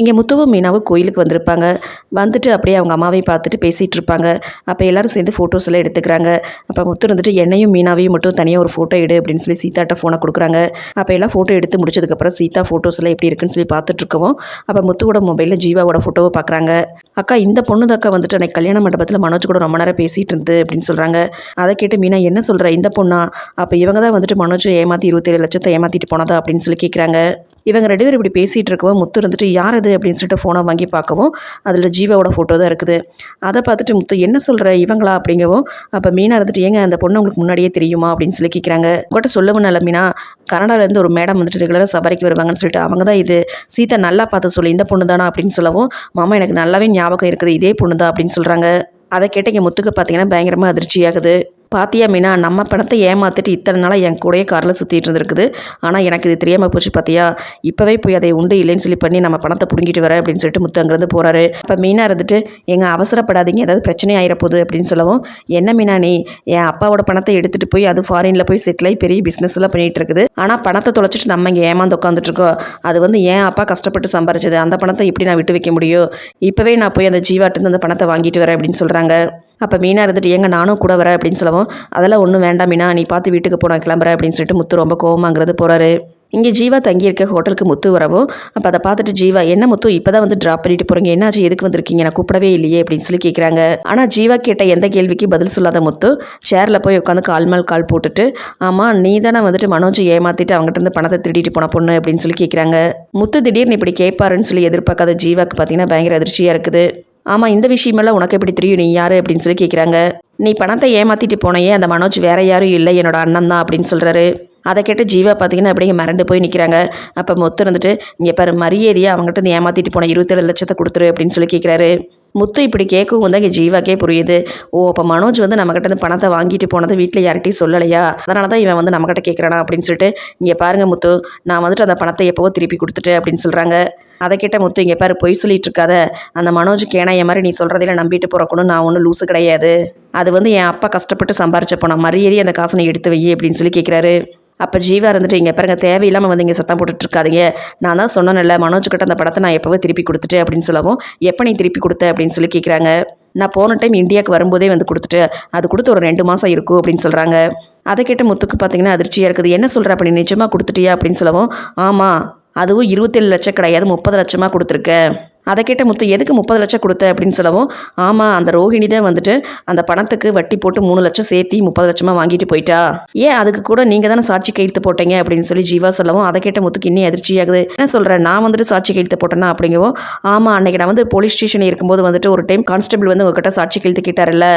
இங்கே முத்துவும் மீனாவும் கோயிலுக்கு வந்திருப்பாங்க. வந்துட்டு அப்படியே அவங்க அம்மாவையும் பார்த்துட்டு பேசிகிட்டு இருப்பாங்க. அப்போ எல்லோரும் சேர்ந்து ஃபோட்டோஸ் எல்லாம் எடுத்துக்கிறாங்க. அப்போ முத்து வந்துட்டு என்னையும் மீனாவையும் மட்டும் தனியாக ஒரு ஃபோட்டோ எடு அப்படின்னு சொல்லி சீதாட்ட ஃபோனை கொடுக்குறாங்க. அப்போ எல்லாம் ஃபோட்டோ எடுத்து முடிச்சதுக்கப்புறம் சீதா ஃபோட்டோஸ் எல்லாம் எப்படி இருக்குன்னு சொல்லி பார்த்துட்ருக்கோம் அப்போ முத்துவோட மொபைலில் ஜீவாவோட ஃபோட்டோவை பார்க்குறாங்க. அக்கா இந்த பொண்ணு அக்கா வந்துட்டு அன்றைக்கி கல்யாண மண்டபத்தில் மனோஜ் கூட ரொம்ப நேரம் பேசிகிட்டு இருந்து அப்படின்னு சொல்கிறாங்க அதை கேட்டு மீனா என்ன சொல்கிற இந்த பொண்ணா? அப்போ இவங்க தான் வந்துட்டு மனோஜ் ஏமாற்றி இருபத்தேழு லட்சத்தை ஏமாற்றிட்டு போனதா? அப்படின்னு சொல்லி கேட்குறாங்க இவங்க ரெண்டு பேரும் இப்படி பேசிகிட்டு இருக்கவும் முத்து இருந்துட்டு யார் அது? அப்படின்னு சொல்லிட்டு ஃபோனை வாங்கி பார்க்கவும் அதில் ஜீவாவோட ஃபோட்டோ தான் இருக்குது. அதை பார்த்துட்டு முத்து என்ன சொல்கிற இவங்களா? அப்படிங்கவும் அப்போ மீனா இருந்துட்டு ஏங்க அந்த பொண்ணு உங்களுக்கு முன்னாடியே தெரியுமா? அப்படின்னு சொல்லி கேட்குறாங்க உங்கள்கிட்ட சொல்லவும் நல்ல மீனா. கனடாலேருந்து ஒரு மேடம் வந்துட்டு ரெகுலராக சபரிக்கு வருவாங்கன்னு சொல்லிட்டு அவங்க தான் இது. சீதா நல்லா பார்த்து சொல்லி இந்த பொண்ணு தானா? அப்படின்னு சொல்லவும் மாமா எனக்கு நல்லாவே ஞாபகம் இருக்குது இதே பொண்ணு தான் அப்படின்னு சொல்கிறாங்க அதை கேட்ட இங்கே முத்துக்கு பார்த்தீங்கன்னா பயங்கரமாக அதிர்ச்சியாகுது. பாத்தியா மீனா நம்ம பணத்தை ஏமாத்திட்டு இத்தனை நாளாக என் கூடயே காரில் சுற்றிட்டு இருந்திருக்குது. ஆனால் எனக்கு இது தெரியாமல் போச்சு பார்த்தியா இப்போவே போய் அதை உண்டு இல்லைன்னு சொல்லி பண்ணி நம்ம பணத்தை பிடுங்கிட்டு வரேன் அப்படின்னு சொல்லிட்டு முத்து அங்கேருந்து போகிறாரு இப்போ மீனா இருந்துட்டு எங்கள் அவசரப்படாதீங்க ஏதாவது பிரச்சனை ஆயிர போகுது அப்படின்னு சொல்லவும் என்ன மீனா நீ? என் அப்பாவோட பணத்தை எடுத்துகிட்டு போய் அது ஃபாரினில் போய் செட்டில் ஆகி பெரிய பிஸ்னஸ்லாம் பண்ணிகிட்டு இருக்குது. ஆனால் பணத்தை தொலைச்சிட்டு நம்ம இங்கே ஏமாந்து உட்காந்துட்ருக்கோம் அது வந்து என் அப்பா கஷ்டப்பட்டு சம்பாரிச்சது. அந்த பணத்தை எப்படி நான் விட்டு வைக்க முடியும்? இப்போவே நான் போய் அந்த ஜீவாட்டிருந்து அந்த பணத்தை வாங்கிட்டு வரேன் அப்படின்னு சொல்கிறாங்க அப்போ மீனா இருந்துட்டு ஏங்க நானும் கூட வரேன் அப்படின்னு சொல்லவும் அதெல்லாம் ஒன்றும் வேண்டாம் மீனா நீ பார்த்து வீட்டுக்கு போனால் கிளம்புறேன் அப்படின்னு சொல்லிட்டு முத்து ரொம்ப கோவமாங்கிறது போகிறாரு இங்கே ஜீவா தங்கியிருக்க ஹோட்டலுக்கு முத்து வரவும் அப்போ அதை பார்த்துட்டு ஜீவா என்ன முத்து இப்போ தான் வந்து ட்ராப் பண்ணிட்டு போகிறீங்க என்னாச்சு எதுக்கு வந்திருக்கீங்க நான் கூப்பிடவே இல்லையே அப்படின்னு சொல்லி கேட்குறாங்க ஆனால் ஜீவா கேட்ட எந்த கேள்விக்கு பதில் சொல்லாத முத்து ஷேரில் போய் உட்காந்து கால் மேல் கால் போட்டுட்டு ஆமாம் நீ தானே வந்துட்டு மனோஜ் ஏமாற்றிட்டு அவங்ககிட்ட இருந்து பணத்தை திருடிட்டு போன பொண்ணு அப்படின்னு சொல்லி கேட்குறாங்க முத்து திடீர்னு இப்படி கேட்பாருன்னு சொல்லி எதிர்பார்க்காத ஜீவாக்கு பார்த்தீங்கன்னா பயங்கர அதிர்ச்சியாக இருக்குது. ஆமாம் இந்த விஷயமெல்லாம் உனக்கு எப்படி தெரியும்? நீ யார் அப்படின்னு சொல்லி கேட்குறாங்க நீ பணத்தை ஏமாற்றிட்டு போனையே அந்த மனோஜ் வேற யாரும் இல்லை என்னோட அண்ணன் தான் அப்படின்னு சொல்கிறாரு அதை கேட்டு ஜீவா பார்த்தீங்கன்னா அப்படியே மிரண்டு போய் நிற்கிறாங்க அப்போ மொத்தம் இருந்துட்டு இங்கே பாரு மரியாதையாக அவங்ககிட்ட இருந்து ஏமாற்றிட்டு போன இருபத்தேழு லட்சத்தை கொடுத்துரு அப்படின்னு சொல்லி கேட்குறாரு முத்து இப்படி கேட்கவும் தான் ஜீவாக்கே புரியுது. ஓ அப்போ மனோஜ் வந்து நம்மக்கிட்ட இருந்து பணத்தை வாங்கிட்டு போனதை வீட்டில் யார்கிட்டையும் சொல்லலையா? அதனால தான் இவன் வந்து நம்மக்கிட்ட கேட்குறானா அப்படின்னு சொல்லிட்டு இங்கே பாருங்கள் முத்து நான் வந்துட்டு அந்த பணத்தை எப்போவோ திருப்பி கொடுத்துட்டேன் அப்படின்னு சொல்கிறாங்க அதை கேட்ட முத்து இங்கே பாரு பொய் சொல்லிட்டு இருக்காத. அந்த மனோஜ் கேனாய மாதிரி நீ சொல்கிறதையில நம்பிட்டு போகிறக்கணும் நான் ஒன்றும் லூஸு கிடையாது. அது வந்து என் அப்பா கஷ்டப்பட்டு சம்பாரிச்ச பணம். மரியாதை அந்த காசனை நீ எடுத்து வை அப்படின்னு சொல்லி கேட்குறாரு அப்போ ஜீவா இருந்துட்டு இங்கே பாருங்க தேவையில்லாமல் வந்து இங்கே சத்தம் போட்டுட்டு இருக்காதீங்க நான் தான் சொன்னேன்ல மனோஜ்கிட்ட அந்த படத்தை நான் எப்போவே திருப்பி கொடுத்துட்டேன் அப்படின்னு சொல்லவும் எப்போ நீ திருப்பி கொடுத்த? அப்படின்னு சொல்லி கேட்குறாங்க நான் போன டைம் இந்தியாவுக்கு வரும்போதே வந்து கொடுத்துட்டு அது கொடுத்து ஒரு ரெண்டு மாதம் இருக்கும் அப்படின்னு சொல்கிறாங்க அதை கேட்ட முத்துக்கு பார்த்தீங்கன்னா அதிர்ச்சியாக இருக்குது. என்ன சொல்கிற அப்படி நிஜமாக கொடுத்துட்டியா? அப்படின்னு சொல்லவும் ஆமாம் அதுவும் இருபத்தேழு லட்சம் கிடையாது முப்பது லட்சமாக கொடுத்துருக்கேன். அதை கேட்ட முத்து எதுக்கு முப்பது லட்சம் கொடுத்த? அப்படின்னு சொல்லவும் ஆமாம் அந்த ரோஹிணி தான் வந்துட்டு அந்த பணத்துக்கு வட்டி போட்டு மூணு லட்சம் சேர்த்தி முப்பது லட்சமாக வாங்கிட்டு போயிட்டா. ஏன் அதுக்கு கூட நீங்கள் தானே சாட்சி கையெழுத்து போட்டீங்க? அப்படின்னு சொல்லி ஜீவா சொல்லவும் அதை கேட்ட முத்துக்கு இன்னும் அதிர்ச்சியாகுது என்ன சொல்கிறேன் நான் வந்துட்டு சாட்சி கையெழுத்து போட்டேன்னா அப்படிங்கவும் ஆமாம் அன்னைக்கு நான் வந்து போலீஸ் ஸ்டேஷன் இருக்கும்போது வந்துட்டு ஒரு டைம் கான்ஸ்டபிள் வந்து உங்ககிட்ட சாட்சி கையெழுத்து கேட்டார்ல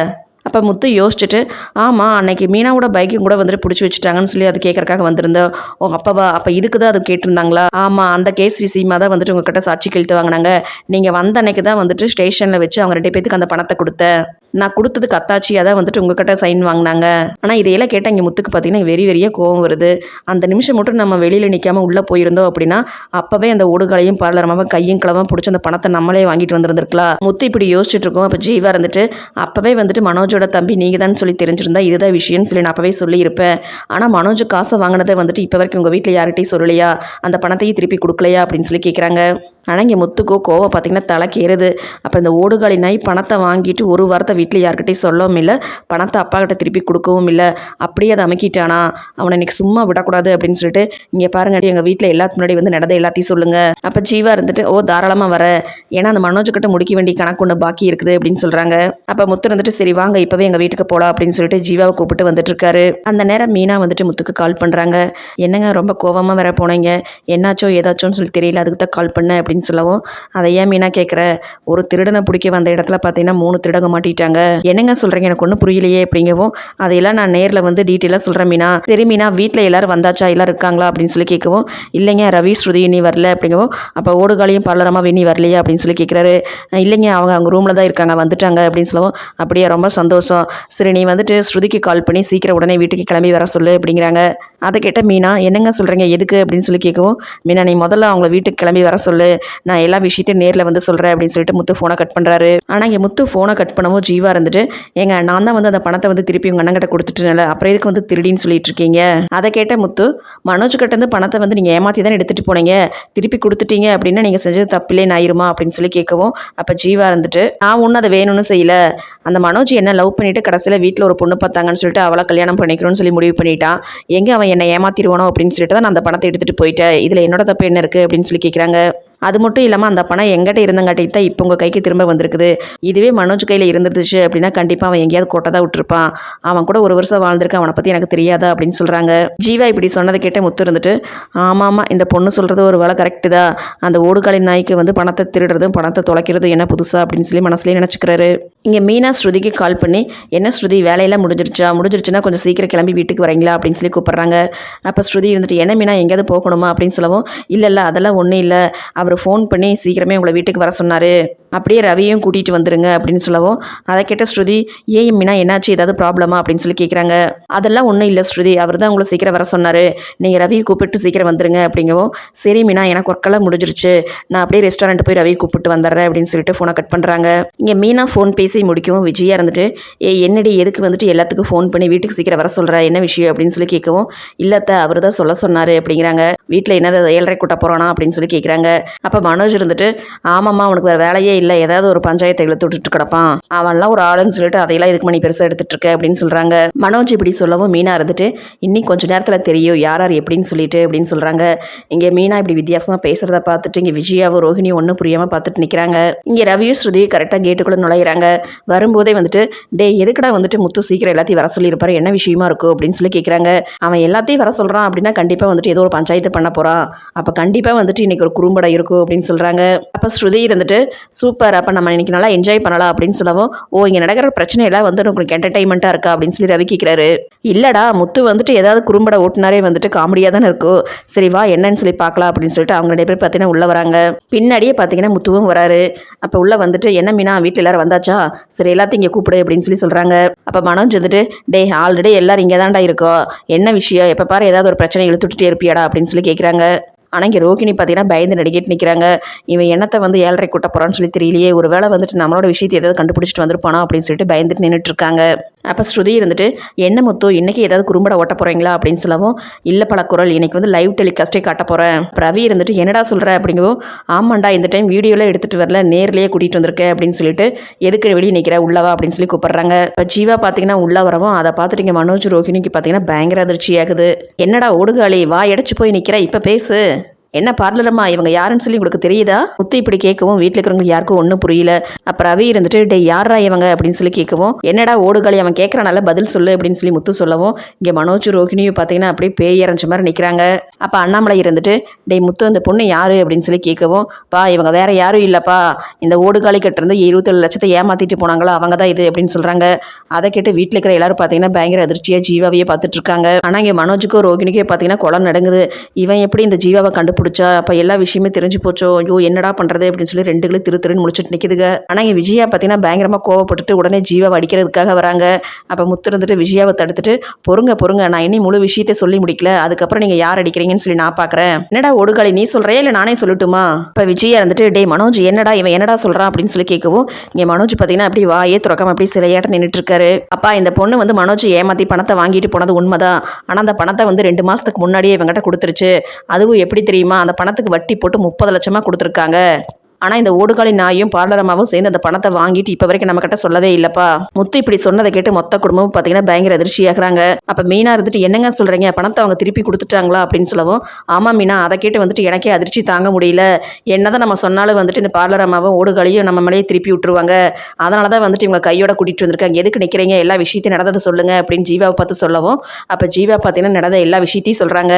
அப்போ முத்து யோசிச்சுட்டு ஆமாம் அன்னைக்கு மீனாவோட பைக்கும் கூட வந்துட்டு பிடிச்சி வச்சுட்டாங்கன்னு சொல்லி அது கேட்கறக்காக வந்திருந்த ஓ அப்பாவா? அப்போ இதுக்கு தான் அது கேட்டிருந்தாங்களா? ஆமாம் அந்த கேஸ் விஷயமா தான் வந்துட்டு உங்ககிட்ட சாட்சி கழித்து வாங்கினாங்க. நீங்கள் வந்த அன்னைக்கு தான் வந்துட்டு ஸ்டேஷனில் வச்சு அவங்க ரெண்டு பேத்துக்கு அந்த பணத்தை கொடுத்தேன். நான் கொடுத்ததுக்கு அத்தாச்சியாக தான் வந்துட்டு உங்ககிட்ட சைன் வாங்கினாங்க. ஆனால் இதையெல்லாம் கேட்டால் இங்கே முத்துக்கு பார்த்தீங்கன்னா வெறி வெறிய கோவம் வருது. அந்த நிமிஷம் மட்டும் நம்ம வெளியில் நிற்காம உள்ளே போயிருந்தோம் அப்படின்னா அப்போவே அந்த ஓடுகளையும் பாரலரமாக கையும் கிளம்ப பிடிச்சி அந்த பணத்தை நம்மளே வாங்கிட்டு வந்திருந்திருக்கலாம். முத்து இப்படி யோசிச்சுட்டு இருக்கோம். அப்போ ஜீவா இருந்துட்டு அப்போவே வந்துட்டு மனோஜோட தம்பி நீங்கள் தான் சொல்லி தெரிஞ்சிருந்தா இதுதான் விஷயம்னு சொல்லி நான் அப்போவே சொல்லியிருப்பேன். ஆனால் மனோஜ் காசை வாங்கினதை வந்துட்டு இப்போ வரைக்கும் உங்கள் வீட்டில் யார்கிட்டையும் சொல்லலையா? அந்த பணத்தையும் திருப்பி கொடுக்கலையா? அப்படின்னு சொல்லி கேட்குறாங்க ஆனால் இங்கே முத்துக்கோ கோவம் பார்த்தீங்கன்னா தலைக்கேறுது அப்போ இந்த ஓடுகாலி நாய் பணத்தை வாங்கிட்டு ஒரு வாரத்தை வீட்டில் யார்கிட்டையும் சொல்லவும் இல்லை. பணத்தை அப்பா கிட்ட திருப்பி கொடுக்கவும் இல்லை. அப்படியே அதை அமைக்கிட்டானா? அவனை இன்றைக்கி சும்மா விடக்கூடாது அப்படின்னு சொல்லிட்டு இங்கே பாருங்க எங்கள் வீட்டில் எல்லாத்துக்கு முன்னாடி வந்து நடந்த எல்லாத்தையும் சொல்லுங்கள் அப்போ ஜீவா இருந்துட்டு ஓ தாராளமாக வர. ஏன்னா அந்த மனோஜ் கிட்ட முடிக்க வேண்டிய கணக்கு ஒன்று பாக்கி இருக்குது அப்படின்னு சொல்கிறாங்க அப்போ முத்து இருந்துட்டு சரி வாங்க இப்போவே எங்கள் வீட்டுக்கு போகலாம் அப்படின்னு சொல்லிட்டு ஜீவாவை கூப்பிட்டு வந்துட்டு இருக்காரு அந்த நேரம் மீனா வந்துட்டு முத்துக்கு கால் பண்ணுறாங்க என்னங்க ரொம்ப கோவமாக வேற போனீங்க. என்னாச்சோ ஏதாச்சோன்னு சொல்லி தெரியல. அதுக்கு தான் கால் பண்ணேன் அப்படின்னு அப்படின்னு சொல்லவும் அதை ஏன் மீனா கேட்குற ஒரு திருடனை பிடிக்க வந்த இடத்துல பார்த்தீங்கன்னா மூணு திருடங்க மாட்டிட்டாங்க. என்னங்க சொல்கிறீங்க எனக்கு ஒன்றும் புரியலையே அப்படிங்கவும் அதையெல்லாம் நான் நேரில் வந்து டீட்டெயிலாக சொல்கிறேன் மீனா. சரி மீனா வீட்டில் எல்லாரும் வந்தாச்சா? எல்லாரும் இருக்காங்களா? அப்படின்னு சொல்லி கேட்கவும் இல்லைங்க ரவி ஸ்ருதி நீ வரல அப்படிங்கவும் அப்போ ஓடுகாலையும் பல்லரமாக நீ வரலையா அப்படின்னு சொல்லி கேட்குறாரு இல்லைங்க அவங்க அவங்க ரூமில் தான் இருக்காங்க வந்துட்டாங்க அப்படின்னு சொல்லவும் அப்படியே ரொம்ப சந்தோஷம். சரி நீ வந்துட்டு ஸ்ருதிக்கு கால் பண்ணி சீக்கிரம் உடனே வீட்டுக்கு கிளம்பி வர சொல்லு அப்படிங்கிறாங்க. அதை கேட்ட மீனா என்னங்க சொல்கிறீங்க எதுக்கு? அப்படின்னு சொல்லி கேட்கவும் மீனா நீ முதல்ல அவங்க வீட்டுக்கு கிளம்பி வர சொல்லு. நான் எல்லா விஷயத்தையும் நேரில் வந்து சொல்கிறேன் அப்படின்னு சொல்லிட்டு முத்து ஃபோனை கட் பண்ணுறாரு ஆனால் இங்கே முத்து ஃபோனை கட் பண்ணவும் ஜீவா இருந்துட்டு ஏங்க நான் தான் வந்து அந்த பணத்தை வந்து திருப்பி உங்கள் அண்ணங்கிட்ட கொடுத்துட்டேன்ல அப்புறம் எதுக்கு வந்து திருடின்னு சொல்லிட்டு இருக்கீங்க? அதை கேட்ட முத்து மனோஜ் கிட்டேருந்து பணத்தை வந்து நீங்கள் ஏமாற்றி தானே எடுத்துகிட்டு போனீங்க? திருப்பி கொடுத்துட்டீங்க அப்படின்னா நீங்கள் செஞ்சது தப்பிலே நாயிருமா? அப்படின்னு சொல்லி கேட்கவும் அப்போ ஜீவா இருந்துட்டு நான் ஒன்றும் அதை வேணும்னு செய்யலை. அந்த மனோஜ் என்ன லவ் பண்ணிட்டு கடைசியில் வீட்டில் ஒரு பொண்ணு பார்த்தாங்கன்னு சொல்லிட்டு அவளை கல்யாணம் பண்ணிக்கணும்னு சொல்லி முடிவு பண்ணிட்டான் எங்கே அவன் என்னை ஏமாத்திடுவானோ? அப்படின்னு சொல்லிட்டு தான் நான் அந்த பணத்தை எடுத்துகிட்டு போயிட்டேன். இதில் என்னோட தப்பு என்ன இருக்குது அப்படின்னு சொல்லி கேட்குறாங்க அது மட்டும் இல்லாமல் அந்த பணம் எங்கிட்ட இருந்தங்காட்டி தான் இப்போ உங்கள் கைக்கு திரும்ப வந்திருக்குது. இதுவே மனோஜ் கையில் இருந்துருச்சு அப்படின்னா கண்டிப்பாக அவன் எங்கேயாவது கொட்டதாக விட்டுருப்பான். அவன் கூட ஒரு வருஷம் வாழ்ந்திருக்கான் அவனை பற்றி எனக்கு தெரியாதா அப்படின்னு சொல்கிறாங்க ஜீவா இப்படி சொன்னதை கேட்ட முத்து இருந்துட்டு ஆமாம் இந்த பொண்ணு சொல்கிறது ஒரு வேலை கரெக்டு தான். அந்த ஓடுகாலி நாய்க்கு வந்து பணத்தை திருடுறதும் பணத்தை தொலைக்கிறதும் என்ன புதுசா? அப்படின்னு சொல்லி மனசுலேயே நினச்சிக்கிறாரு. இங்கே மீனா ஸ்ருதிக்கு கால் பண்ணி என்ன ஸ்ருதி வேலையெல்லாம் முடிஞ்சிருச்சா? முடிஞ்சிருச்சுன்னா கொஞ்சம் சீக்கிரம் கிளம்பி வீட்டுக்கு வரீங்களா? அப்படின்னு சொல்லி கூப்பிட்றாங்க. அப்போ ஸ்ருதி இருந்துட்டு என்ன மீனா எங்கேயாவது போகணுமா? அப்படின்னு சொல்லவும் இல்லை இல்லை அதெல்லாம் ஒன்றும் இல்லை. அவர் ஃபோன் பண்ணி சீக்கிரமே உங்களை வீட்டுக்கு வர சொன்னார். அப்படியே ரவியும் கூட்டிகிட்டு வந்துருங்க அப்படின்னு சொல்லவும். அதை கேட்ட ஸ்ருதி ஏன் மீனா என்னாச்சு? ஏதாவது ப்ராப்ளமா அப்படின்னு சொல்லி கேட்குறாங்க அதெல்லாம் ஒன்றும் இல்லை ஸ்ருதி. அவர் தான் உங்களை சீக்கிரம் வர சொன்னார். நீங்கள் ரவியை கூப்பிட்டு சீக்கிரம் வந்துருங்க அப்படிங்கவும் சரி மீனா எனக்கு ஒர்க்கெல்லாம் முடிஞ்சிருச்சு. நான் அப்படியே ரெஸ்டாரண்ட் போய் ரவியை கூப்பிட்டு வந்துடுறேன் அப்படின்னு சொல்லிட்டு ஃபோனை கட் பண்ணுறாங்க இங்கே மீனா ஃபோன் பேசி முடிக்கவும் விஜயா இருந்துட்டு ஏ என்னடி? எதுக்கு வந்துட்டு எல்லாத்துக்கும் ஃபோன் பண்ணி வீட்டுக்கு சீக்கிரம் வர சொல்கிற என்ன விஷயம்? அப்படின்னு சொல்லி கேட்கவும் இல்லத்த அவர் தான் சொல்ல சொன்னார் அப்படிங்கிறாங்க. வீட்டில் என்னது ஏழரை கூட்ட போகிறானா அப்படின்னு சொல்லி கேட்குறாங்க அப்போ மனோஜ் இருந்துட்டு ஆமாம்மா அவனுக்கு வேறு வேலையே இல்லை ஏதாவது ஒரு பஞ்சாயத்தை இழுத்து விட்டுட்டு கிடப்பான். அவன்லாம் ஒரு ஆளுன்னு சொல்லிட்டு அதையெல்லாம் இதுக்கு மணி பெருசாக எடுத்துட்டு இருக்க? அப்படின்னு சொல்கிறாங்க மனோஜ் இப்படி சொல்லவும் மீனா இருந்துட்டு இன்னைக்கு கொஞ்ச நேரத்தில் தெரியும் யார் யார் எப்படின்னு சொல்லிட்டு அப்படின்னு சொல்கிறாங்க இங்கே மீனா இப்படி வித்தியாசமாக பேசுகிறத பார்த்துட்டு இங்கே விஜயாவும் ரோஹிணியும் ஒன்றும் புரியாமல் பார்த்துட்டு நிற்கிறாங்க இங்கே ரவியும் ஸ்ருதி கரெக்டாக கேட்டுக்குள்ளே நுழையிறாங்க. வரும்போதே வந்துட்டு டே எதுக்குடா வந்துட்டு முத்து சீக்கிரம் எல்லாத்தையும் வர சொல்லியிருப்பாரு? என்ன விஷயமா இருக்கும் அப்படின்னு சொல்லி கேட்குறாங்க அவன் எல்லாத்தையும் வர சொல்கிறான் அப்படின்னா கண்டிப்பாக வந்துட்டு ஏதோ ஒரு பஞ்சாயத்து பண்ண போகிறான் அப்போ கண்டிப்பாக வந்துட்டு இன்னைக்கு ஒரு குறும்படம் இருக்கும் அப்படின்னு சொல்கிறாங்க அப்போ ஸ்ருதி இருந்துட்டு சூப்பர். அப்போ நம்ம இன்னைக்கு நல்லா என்ஜாய் பண்ணலாம் அப்படின்னு சொல்லவும் ஓ இங்கே நடக்கிற பிரச்சனையெல்லாம் வந்து உங்களுக்கு என்டர்டைன்மெண்ட்டாக இருக்கா? அப்படின்னு சொல்லி ரவி கேட்குறாரு இல்லைடா முத்து வந்துட்டு ஏதாவது குறும்பட ஓட்டுனாரே வந்துட்டு காமெடியாக தானே இருக்கும் சரி வா என்னன்னு சொல்லி பார்க்கலாம். அப்படின்னு சொல்லிட்டு அவங்க ரெண்டு பேர் பார்த்தீங்கன்னா உள்ளே வராங்க. பின்னாடியே பார்த்தீங்கன்னா முத்துவும் வராரு. அப்போ உள்ளே வந்துட்டு என்ன மீனா வீட்டில் எல்லாரும் வந்தாச்சா? சரி எல்லாத்தையும் இங்கே கூப்பிடு அப்படின்னு சொல்லி சொல்கிறாங்க அப்போ மனோஜ் வந்துட்டு டே ஆல்ரெடி எல்லாரும் இங்கே தான்டா இருக்கோம் என்ன விஷயம்? எப்போ பாரு ஏதாவது ஒரு பிரச்சனை இழுத்துட்டே இருப்பியாடா? அப்படின்னு சொல்லி கேட்குறாங்க ஆனால் இங்கே ரோகிணி பார்த்தீங்கன்னா பயந்து நடிக்கிட்டு நிற்கிறாங்க இவன் என்னத்தை வந்து ஏழரை கூட்ட போகிறான்னு சொல்லி தெரியலையே. ஒரு வேளை வந்துட்டு நம்மளோட விஷயத்தை ஏதாவது கண்டுபிடிச்சிட்டு வந்திருப்பானோ அப்படின்னு சொல்லிட்டு பயந்துட்டு நின்றுட்டு இருக்காங்க. அப்போ ஸ்ருதி இருந்துட்டு என்ன முத்து இன்னைக்கு ஏதாவது குறும்பட ஓட்ட போகிறீங்களா அப்படின்னு சொல்லவும் இல்லை பல குரல் இன்னைக்கு வந்து லைவ் டெலிகாஸ்ட்டே காட்ட போகிறேன் ரவி இருந்துட்டு என்னடா சொல்கிற அப்படிங்கவும் ஆமாண்டா இந்த டைம் வீடியோலாம் எடுத்துகிட்டு வரல நேர்லேயே கூட்டிகிட்டு வந்திருக்கேன் அப்படின்னு சொல்லிட்டு எதுக்கு வெளியே நிற்கிற உள்ளவா அப்படின்னு சொல்லி கூப்பிட்றாங்க. இப்போ ஜீவா பார்த்தீங்கன்னா உள்ள வரவும் அதை பார்த்துட்டு இங்கே மனோஜ் ரோஹினிக்கு பார்த்தீங்கன்னா பயங்கர அதிர்ச்சியாகுது என்னடா ஓடுகாளி வா எடைச்சு போய் நிற்கிற இப்போ பேசு. என்ன பார்லரம்மா இவங்க யாருன்னு சொல்லி உங்களுக்கு தெரியுதா? முத்து இப்படி கேட்கவும் வீட்டில் இருக்கிறவங்களுக்கு யாருக்கும் ஒன்றும் புரியல. அப்புறம் ரவி இருந்துட்டு டே யாரா இவங்க? அப்படின்னு சொல்லி கேட்கவும் என்னடா ஓடுகாலி அவன் கேட்குறனால பதில் சொல்லு அப்படின்னு சொல்லி முத்து சொல்லவும் இங்கே மனோஜ் ரோஹிணியும் பார்த்தீங்கன்னா அப்படியே பேய் இறஞ்ச மாதிரி நிற்கிறாங்க அப்போ அண்ணாமலை இருந்துட்டு டேய் முத்து அந்த பொண்ணு யாரு? அப்படின்னு சொல்லி கேட்கவும் பா இவங்க வேற யாரும் இல்லைப்பா. இந்த ஓடுகாலி கிட்டேருந்து இருபத்தேழு லட்சத்தை ஏமாத்திட்டு போனாங்களோ? அவங்க தான் இது அப்படின்னு சொல்கிறாங்க அதை கேட்டு வீட்டில் இருக்கிற எல்லாரும் பார்த்தீங்கன்னா பயங்கர அதிர்ச்சியாக ஜீவாவையே பார்த்துட்டு இருக்காங்க. ஆனால் இங்கே மனோஜுக்கோ ரோகிணிக்கோ பார்த்தீங்கன்னா குளம் நடங்குது. இவன் எப்படி இந்த ஜீவாவை கண்டுபிடிச்சி அப்போ எல்லா விஷயமே தெரிஞ்சு போச்சோ? ஐயோ என்னடா பண்ணுறது அப்படின்னு சொல்லி ரெண்டுகளும் திரு திருன்னு முடிச்சுட்டு நிற்குதுங்க ஆனால் இங்கே விஜயா பார்த்தீங்கன்னா பயங்கரமாக கோவப்பட்டுட்டு உடனே ஜீவாவை அடிக்கிறதுக்காக வராங்க. அப்போ முத்து இருந்துட்டு விஜயாவை தடுத்துட்டு பொறுங்க பொறுங்க நான் இனி முழு விஷயத்தை சொல்லி முடிக்கல. அதுக்கப்புறம் நீங்கள் யார் அடிக்கிறீங்கன்னு சொல்லி நான் பார்க்குறேன் என்னடா ஒடுகாளி நீ சொல்கிறியா இல்லை நானே சொல்லட்டுமா? இப்போ விஜயா இருந்துட்டு டேய் மனோஜ் என்னடா இவன் என்னடா சொல்கிறான் அப்படின்னு சொல்லி கேட்கவும் இங்கே மனோஜ் பார்த்தீங்கன்னா அப்படி வாயே துறக்காம அப்படி சிலையாட்ட நின்றுட்டு இருக்காரு. அப்பா இந்த பொண்ணு வந்து மனோஜ் ஏமாற்றி பணத்தை வாங்கிட்டு போனது உண்மைதான். ஆனால் அந்த பணத்தை வந்து ரெண்டு மாதத்துக்கு முன்னாடியே இவங்ககிட்ட கொடுத்துருச்சு. அதுவும் எப்படி தெரியுமா? அந்த பணத்துக்கு வட்டி போட்டு முப்பது லட்சமாக கொடுத்துருக்காங்க. ஆனால் இந்த ஓடுகாலி நாயும் பார்லரமாவும் சேர்ந்து அந்த பணத்தை வாங்கிட்டு இப்போ வரைக்கும் நம்மக்கிட்ட சொல்லவே இல்லைப்பா. முத்து இப்படி சொன்னதை கேட்டு மொத்த குடும்பமும் பார்த்தீங்கன்னா பயங்கர அதிர்ச்சியாகிறாங்க. அப்போ மீனா இருந்துட்டு என்னங்க சொல்கிறீங்க பணத்தை அவங்க திருப்பி கொடுத்துட்டாங்களா? அப்படின்னு சொல்லவும் ஆமாம் மீனா அதை கேட்டு வந்துட்டு எனக்கே அதிர்ச்சி தாங்க முடியல. என்னதான் நம்ம சொன்னாலும் வந்துட்டு இந்த பார்லரமாவும் ஓடுகாலியும் நம்ம மேலேயே திருப்பி விட்டுருவாங்க. அதனால தான் வந்துட்டு இவங்க கையோட கூட்டிகிட்டு வந்திருக்காங்க. எதுக்கு நிற்கிறீங்க எல்லா விஷயத்தையும் நடந்ததை சொல்லுங்க. அப்படின்னு ஜீவாவை பார்த்து சொல்லவும் அப்போ ஜீவா பார்த்தீங்கன்னா நடந்த எல்லா விஷயத்தையும் சொல்கிறாங்க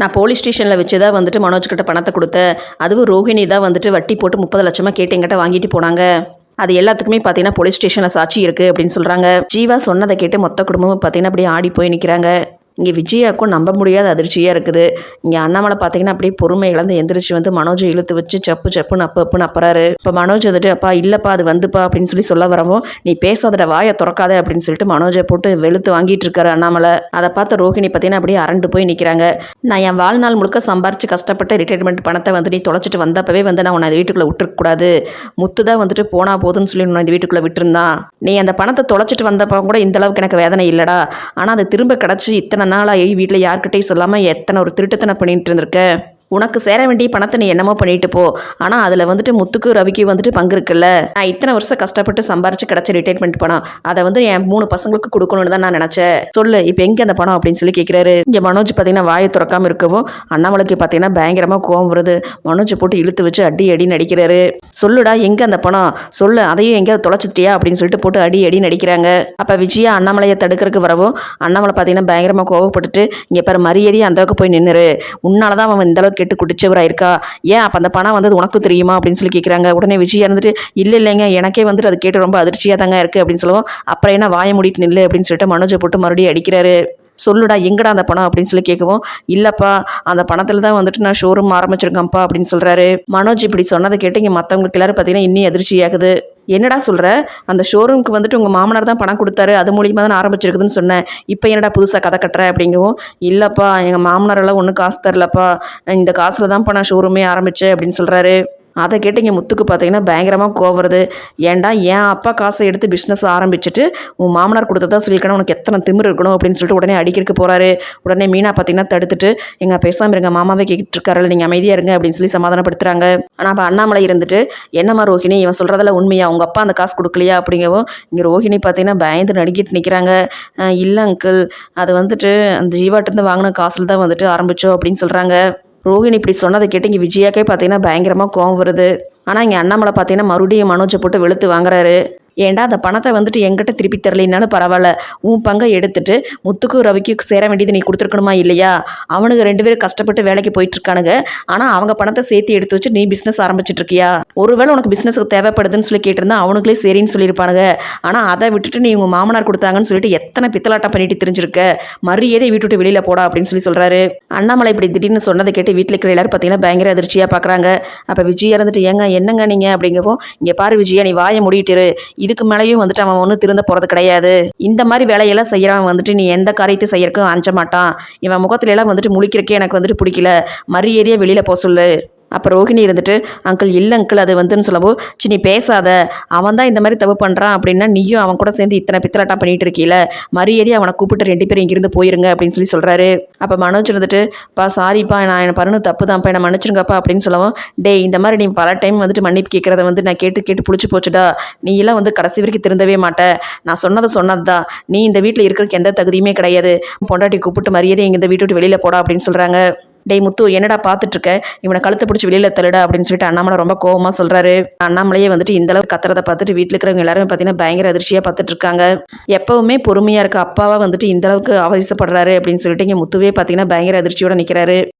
நான் போலீஸ் ஸ்டேஷனில் வச்சு தான் வந்துட்டு மனோஜ்கிட்ட பணத்தை கொடுத்தேன். அதுவும் ரோஹிணி தான் வந்துட்டு வட்டி போட்டு முப்பது லட்சமாக கேட்டு எங்கிட்ட வாங்கிட்டு போனாங்க. அது எல்லாத்துக்குமே பார்த்தீங்கன்னா போலீஸ் ஸ்டேஷனில் சாட்சி இருக்குது அப்படின்னு சொல்கிறாங்க ஜீவா சொன்னதை கேட்டு மொத்த குடும்பமும் பார்த்தீங்கன்னா அப்படியே ஆடி போய் நிற்கிறாங்க இங்கே விஜயாக்கும் நம்ப முடியாத அதிர்ச்சியாக இருக்குது. இங்கே அண்ணாமலை பார்த்தீங்கன்னா அப்படியே பொறுமை இழந்து எந்திரிச்சு வந்து மனோஜை இழுத்து வச்சு சப்பு சப்புன்னு அப்போ அப்புன்னு அப்புறாரு. இப்போ மனோஜ் வந்துட்டு அப்பா இல்லைப்பா அது வந்துப்பா அப்படின்னு சொல்லி சொல்ல வரவும் நீ பேசாதட வாயை திறக்காத அப்படின்னு சொல்லிட்டு மனோஜை போட்டு வெளுத்து வாங்கிட்டு இருக்காரு அண்ணாமலை. அதை பார்த்து ரோஹிணி பார்த்தீங்கன்னா அப்படியே அரண்டு போய் நிற்கிறாங்க நான் என் வாழ்நாள் முழுக்க சம்பாரிச்சு கஷ்டப்பட்டு ரிட்டைர்மெண்ட் பணத்தை வந்து நீ தொலைச்சிட்டு வந்தப்பவே வந்து நான் உன்னை வீட்டுக்குள்ளே விட்டுருக்கூடாது முத்து தான் வந்துட்டு போனா போதும்னு சொல்லி உன்னை இந்த வீட்டுக்குள்ளே விட்டுருந்தான். நீ அந்த பணத்தை தொலைச்சிட்டு வந்தப்போ கூட இந்த அளவுக்கு எனக்கு வேதனை இல்லைடா. ஆனால் அது திரும்ப கிடச்சி இத்தனை நாளாகி வீட்டில் யார்கிட்டையும் சொல்லாமல் எத்தனை ஒரு திருட்டுத்தனை பண்ணிட்டு இருந்திருக்க? உனக்கு சேர வேண்டிய பணத்தை நீ என்னமோ பண்ணிட்டு போ. ஆனால் அதில் வந்துட்டு முத்துக்கு ரவிக்கு வந்துட்டு பங்கு இருக்குல்ல. நான் இத்தனை வருஷம் கஷ்டப்பட்டு சம்பாரிச்சு கிடச்ச ரிட்டைர்மெண்ட் பணம். அதை வந்து என் மூணு பசங்களுக்கு கொடுக்கணும்னு தான் நான் நினச்சேன். சொல்லு இப்போ எங்கே அந்த பணம் அப்படின்னு சொல்லி கேட்குறாரு இங்கே மனோஜ் பார்த்தீங்கன்னா வாயை திறக்காமல் இருக்கவும் அண்ணாமலைக்கு பார்த்தீங்கன்னா பயங்கரமாக கோவம் வருது. மனோஜை போட்டு இழுத்து வச்சு அடி அடி நடிக்கிறாரு. சொல்லுடா எங்கே அந்த பணம்? சொல்லு அதையும் எங்கேயாவது தொலைச்சிட்டியா அப்படின்னு சொல்லிட்டு போட்டு அடி அடி நடிக்கிறாங்க. அப்போ விஜயா அண்ணாமலையை தடுக்கிறதுக்கு வரவும் அண்ணாமலை பார்த்தீங்கன்னா பயங்கரமாக கோவப்பட்டுட்டு இங்கே பாரு மரியாதையை அந்தளவுக்கு போய் நின்றுரு உன்னால தான் அவன் இந்த அளவுக்கு கெட்டு குடிச்சவரா இருக்கா ஏன் அப்போ அந்த பணம் வந்தது உனக்கு தெரியுமா? அப்படின்னு சொல்லி கேட்குறாங்க உடனே விஜயா இருந்துட்டு இல்லை இல்லைங்க எனக்கே வந்துட்டு அது கேட்டு ரொம்ப அதிர்ச்சியாக தாங்க இருக்குது அப்படின்னு சொல்லவும். அப்புறம் என்ன வாய மூடிட்டு நில்லு அப்படின்னு சொல்லிட்டு மனோஜை போட்டு மறுபடியும் அடிக்கிறாரு. சொல்லுடா எங்கடா அந்த பணம் அப்படின்னு சொல்லி கேட்கவும் இல்லைப்பா அந்த பணத்தில் தான் வந்துட்டு நான் ஷோரூம் ஆரம்பிச்சிருக்கேன்ப்பா அப்படின்னு சொல்கிறாரு மனோஜ் இப்படி சொன்னதை கேட்டு இங்கே மற்றவங்களுக்கு எல்லாரும் பார்த்தீங்கன்னா இன்னும் அதிர்ச்சியாகுது என்னடா சொல்கிற அந்த ஷோரூம்க்கு வந்துட்டு உங்கள் மாமனார் தான் பணம் கொடுத்தாரு அது மூலியமாக தான் ஆரம்பிச்சிருக்குதுன்னு சொன்னேன். இப்போ என்னடா புதுசாக கதை கட்டுற? அப்படிங்கவும் இல்லைப்பா எங்கள் மாமனாரெல்லாம் ஒன்றும் காசு தரலப்பா. இந்த காசில் தான்ப்பா நான் ஷோரூமே ஆரம்பித்தேன் அப்படின்னு சொல்கிறாரு அதை கேட்டு இங்கே முத்துக்கு பார்த்தீங்கன்னா பயங்கரமாக கோவம் ஏன்டா என் அப்பா காசை எடுத்து பிஸ்னஸ் ஆரம்பிச்சுட்டு உன் மாமனார் கொடுத்ததா சொல்லியிருக்கணும் உனக்கு எத்தனை திமிர் இருக்கணும் அப்படின்னு சொல்லிட்டு உடனே அடிக்கிறக்கு போகிறாரு உடனே மீனா பார்த்தீங்கன்னா தடுத்துட்டு எங்கள் பேசாமல் இருங்க மாமாவே கேட்டுட்டு இருக்காரு நீங்கள் அமைதியாக இருங்க அப்படின்னு சொல்லி சமாதானப்படுத்துறாங்க. ஆனால் அப்போ அண்ணாமலை இருந்துட்டு என்னம்மா ரோஹிணி இவன் சொல்கிறதுல உண்மையா? உங்கள் அப்பா அந்த காசு கொடுக்கலையா? அப்படிங்கவும் இங்கே ரோஹிணி பார்த்தீங்கன்னா பயந்து நடுக்கிட்டு நிற்கிறாங்க இல்லை அங்கிள் அது வந்துட்டு அந்த ஜீவாட்டிருந்து வாங்கின காசில் தான் வந்துட்டு ஆரம்பித்தோம் அப்படின்னு சொல்கிறாங்க ரோஹிணி இப்படி சொன்னதை கேட்டு இங்கே விஜயாக்கே பார்த்தீங்கன்னா பயங்கரமாக கோவம் வருது. ஆனால் இங்கே அண்ணாமலை பார்த்தீங்கன்னா மறுபடியும் மனோஜை போட்டு வெளுத்து வாங்குறாரு. ஏன்டா அந்த பணத்தை வந்துட்டு எங்கிட்ட திருப்பி தரலைனாலும் பரவாயில்ல. உன் பங்கை எடுத்துட்டு முத்துக்கும் ரவிக்கும் சேர வேண்டியது நீ கொடுத்துருக்கணுமா இல்லையா? அவனுங்க ரெண்டு பேரும் கஷ்டப்பட்டு வேலைக்கு போயிட்டு இருக்கானுங்க ஆனால் அவங்க பணத்தை சேர்த்து எடுத்து வச்சு நீ பிஸ்னஸ் ஆரம்பிச்சிட்டு இருக்கியா ஒருவேளை உனக்கு பிஸ்னஸுக்கு தேவைப்படுதுன்னு சொல்லி கேட்டிருந்தா அவனுங்களே சரின்னு சொல்லியிருப்பானுங்க. ஆனால் அதை விட்டுட்டு நீ உங்கள் மாமனார் கொடுத்தாங்கன்னு சொல்லிட்டு எத்தனை பித்தலாட்டம் பண்ணிட்டு தெரிஞ்சிருக்க? மரியாதை வீட்டு விட்டு வெளியில் போடா அப்படின்னு சொல்லி சொல்கிறாரு அண்ணாமலை இப்படி திடீர்னு சொன்னதை கேட்டு வீட்டில் இருக்கிற எல்லாரும் பார்த்தீங்கன்னா பயங்கர அதிர்ச்சியாக பார்க்குறாங்க அப்போ விஜயா இருந்துட்டு ஏங்க என்னங்க நீங்கள் அப்படிங்கவும் இங்கே பாரு விஜயா நீ வாயை மூடிட்டுரு இதுக்கு மேலேயும் வந்துட்டு அவன் ஒன்றும் திருந்த போகிறது கிடையாது. இந்த மாதிரி வேலையெல்லாம் செய்கிறவன் வந்துட்டு நீ எந்த காரியத்தையும் செய்யறக்கும் அஞ்ச மாட்டான். இவன் முகத்துல எல்லாம் வந்துட்டு முழிக்கிறக்கே எனக்கு வந்துட்டு பிடிக்கல. மரியாதையாக வெளியில் போக சொல்லு. அப்போ ரோஹிணி இருந்துட்டு அங்கிள் இல்லை அங்கிள் அது வந்துன்னு சொல்லவோ சி நீ பேசாத. அவன் தான் இந்த மாதிரி தப்பு பண்ணுறான் அப்படின்னா நீயும் அவன் கூட சேர்ந்து இத்தனை பித்தலாட்டா பண்ணிட்டு இருக்கீல. மரியாதையை அவனை கூப்பிட்டு ரெண்டு பேரும் இங்கிருந்து போயிருங்க அப்படின்னு சொல்லி சொல்கிறாரு அப்போ மனோஜ் இருந்துட்டு பா சாரிப்பா நான் என்ன பண்ணு தப்பு தான்ப்பா என்ன மன்னிச்சிருங்கப்பா அப்படின்னு சொல்லவும் டேய் இந்த மாதிரி நீ பல டைம் வந்துட்டு மன்னிப்பு கேட்குறத வந்து நான் கேட்டு கேட்டு பிடிச்சி போச்சுடா. நீ எல்லாம் வந்து கடைசி வரைக்கும் திருந்தவே மாட்ட. நான் சொன்னதை சொன்னது தான் நீ இந்த வீட்டில் இருக்கிறதுக்கு எந்த தகுதியுமே கிடையாது. பொண்டாட்டி கூப்பிட்டு மரியாதை இங்கே இந்த வீட்டு விட்டு வெளியில் போடா அப்படின்னு சொல்கிறாங்க டேய் முத்து என்னடா பார்த்துட்டு இருக்க இவனை கழுத்தை பிடிச்சி வெளியில் தள்ளுடா அப்படின்னு சொல்லிட்டு அண்ணாமலை ரொம்ப கோவமாக சொல்கிறாரு அண்ணாமலையே வந்துட்டு இந்த அளவுக்கு கத்துறதை பார்த்துட்டு வீட்டில் இருக்கிறவங்க எல்லாருமே பார்த்தீங்கன்னா பயங்கர அதிர்ச்சியாக பார்த்துட்டு இருக்காங்க எப்பவுமே பொறுமையாக இருக்க அப்பாவாக வந்துட்டு இந்த அளவுக்கு அவசியப்படுறாரு அப்படின்னு சொல்லிட்டு இங்கே முத்துவே பார்த்தீங்கன்னா பயங்கர அதிர்ச்சியோட நிற்கிறாரு